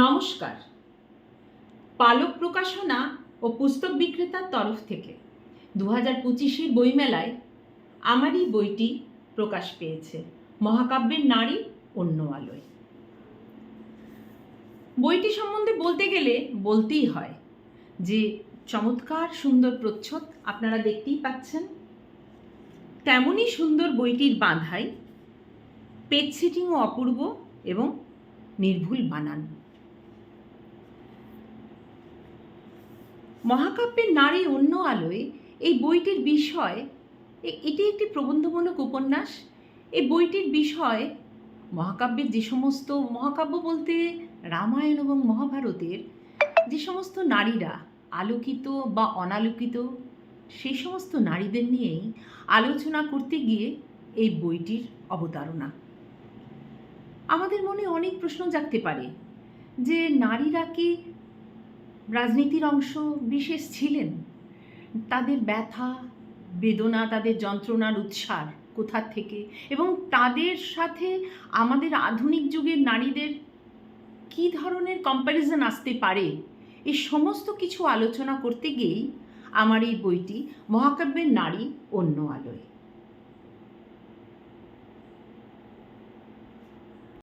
নমস্কার। পালক প্রকাশনা ও পুস্তক বিক্রেতার তরফ থেকে দু হাজার পঁচিশের বইমেলায় আমারই বইটি প্রকাশ পেয়েছে মহাকাব্যের নারী অন্য আলোয়। বইটি সম্বন্ধে বলতে গেলে বলতেই হয় যে চমৎকার সুন্দর প্রচ্ছদ আপনারা দেখতেই পাচ্ছেন। তেমনই সুন্দর বইটির বাঁধাই পেজ সেটিংও অপূর্ব এবং নির্ভুল বানান। মহাকাব্যের নারী অন্য আলোয় এই বইটির বিষয় এটি একটি প্রবন্ধমূলক উপন্যাস। এই বইটির বিষয়, মহাকাব্যের যে সমস্ত মহাকাব্য বলতে রামায়ণ এবং মহাভারতের যে সমস্ত নারীরা আলোকিত বা অনালোকিত, সেই সমস্ত নারীদের নিয়েই আলোচনা করতে গিয়ে এই বইটির অবতারণা। আমাদের মনে অনেক প্রশ্ন জাগতে পারে যে নারীরা কি রাজনীতির অংশ বিশেষ ছিলেন। তাদের ব্যথা, বেদনা, তাদের যন্ত্রণার উৎসার কোথা থেকে এবং তাদের সাথে আমাদের আধুনিক যুগের নারীদের কী ধরনের কম্প্যারিজন আসতে পারে, এই সমস্ত কিছু আলোচনা করতে গিয়েই আমার এই বইটি মহাকাব্যের নারী অন্য আলোয়।